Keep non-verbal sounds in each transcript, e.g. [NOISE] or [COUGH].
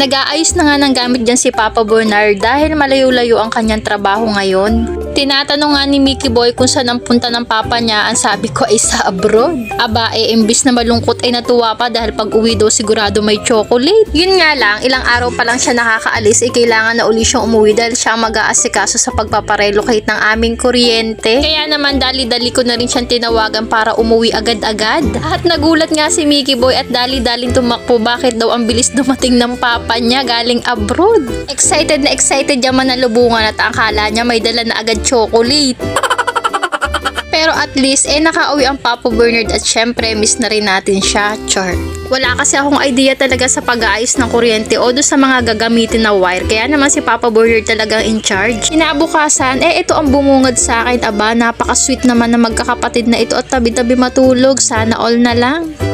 Nag-aayos na nga ng gamit dyan si Papa Bernard dahil malayo-layo ang kanyang trabaho ngayon. Tinatanong nga ni Mickey Boy kung saan ang punta ng papa niya, ang sabi ko ay sa abroad. Aba, eh, imbis na malungkot ay natuwa pa dahil pag uwi daw sigurado may chocolate. Yun nga lang, ilang araw pa lang siya nakakaalis, eh kailangan na uli siyang umuwi dahil siya mag-aasikaso sa pagpaparelocate ng aming kuryente. Kaya naman dali-dali ko na rin siyang tinawagan para umuwi agad-agad. At nagulat nga si Mickey Boy at dali-daling tumakbo bakit daw ang bilis dumating ng papa niya galing abroad. Excited na excited yaman na lubungan at akala niya may dala na agad chocolate. Pero at least, eh nakauwi ang Papa Bernard at syempre miss na rin natin siya, char. Wala kasi akong idea talaga sa pag-aayos ng kuryente o doon sa mga gagamitin na wire. Kaya naman si Papa Bernard talagang in charge. Inabukasan, eh ito ang bumungad sa akin. Aba, napaka-sweet naman na magkakapatid na ito at tabi-tabi matulog. Sana all na lang.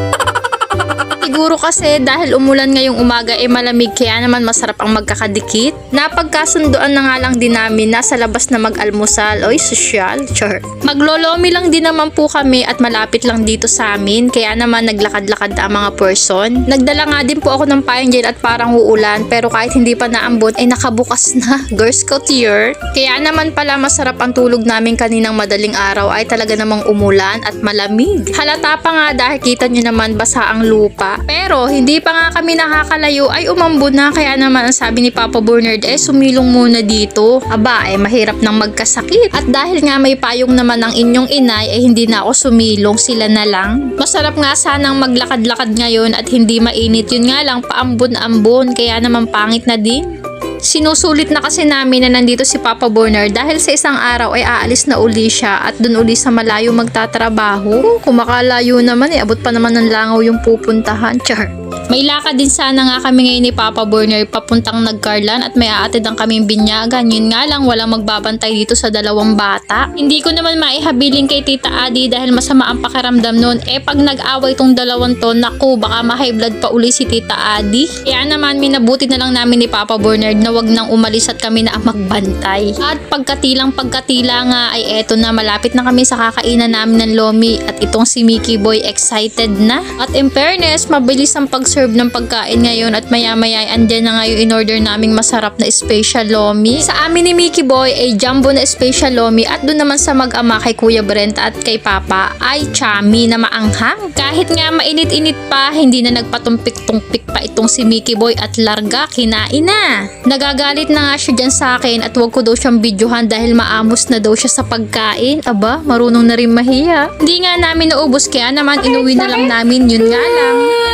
Siguro kasi dahil umulan ngayong umaga ay malamig kaya naman masarap ang magkakadikit. Napagkasunduan na nga lang din namin nasa labas na mag-almusal. Oy, sosyal. Char. Maglolomi lang din naman po kami at malapit lang dito sa amin. Kaya naman naglakad-lakad ang mga person. Nagdala nga din po ako ng pine gel at parang uulan pero kahit hindi pa naambot ay nakabukas [LAUGHS] na. Girl Scout year. Kaya naman pala masarap ang tulog namin kaninang madaling araw ay talaga namang umulan at malamig. Halata pa nga dahil kita nyo naman basa ang lupa. Pero hindi pa nga kami nakakalayo ay umambon na kaya naman ang sabi ni Papa Bernard eh sumilong muna dito. Aba eh mahirap nang magkasakit. At dahil nga may payong naman ng inyong inay eh hindi na ako sumilong sila na lang. Masarap nga sanang maglakad-lakad ngayon at hindi mainit. Yun nga lang paambon-ambon kaya naman pangit na din. Sinusulit na kasi namin na nandito si Papa Bernard dahil sa isang araw ay aalis na uli siya at dun uli sa malayo magtatrabaho. Kung makalayo naman eh, abot pa naman ng langaw yung pupuntahan. Char. May lakad din sana nga kami ngayon ni Papa Bernard papuntang nagkarlan at may aatid ang kaming binyagan. Yun nga lang walang magbabantay dito sa dalawang bata. Hindi ko naman maihabiling kay Tita Adi dahil masama ang pakiramdam noon. Eh pag nag-away tong dalawang to, naku baka ma-high blood pa uli si Tita Adi. Kaya naman minabuti na lang namin ni Papa Bernard na wag nang umalis at kami na ang magbantay. At pagkatilang pagkatila nga ay eto na malapit na kami sa kakainan namin ng lomi at itong si Mickey Boy excited na. At in fairness, mabilis ang pag-serve ng pagkain ngayon at maya-maya ay andyan na nga yung in-order naming masarap na special lomi. Sa amin ni Mickey Boy ay jumbo na special lomi at doon naman sa mag-ama kay Kuya Brent at kay Papa ay chami na maanghang. Kahit nga mainit-init pa, hindi na nagpatumpik-tumpik pa itong si Mickey Boy at larga, kinain na. Nagagalit na nga siya dyan sa akin at wag ko daw siyang videohan dahil maamos na daw siya sa pagkain. Aba, marunong na rin mahiya. Hindi nga namin naubos kaya naman inuwi na lang namin yun nga lang.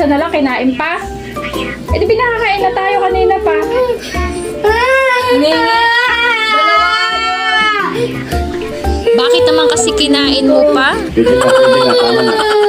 Isa na lang, kinain pa? Eh di binakakain na tayo kanina pa. Bakit naman kasi kinain mo pa? Pwede na, pwede na, tama na.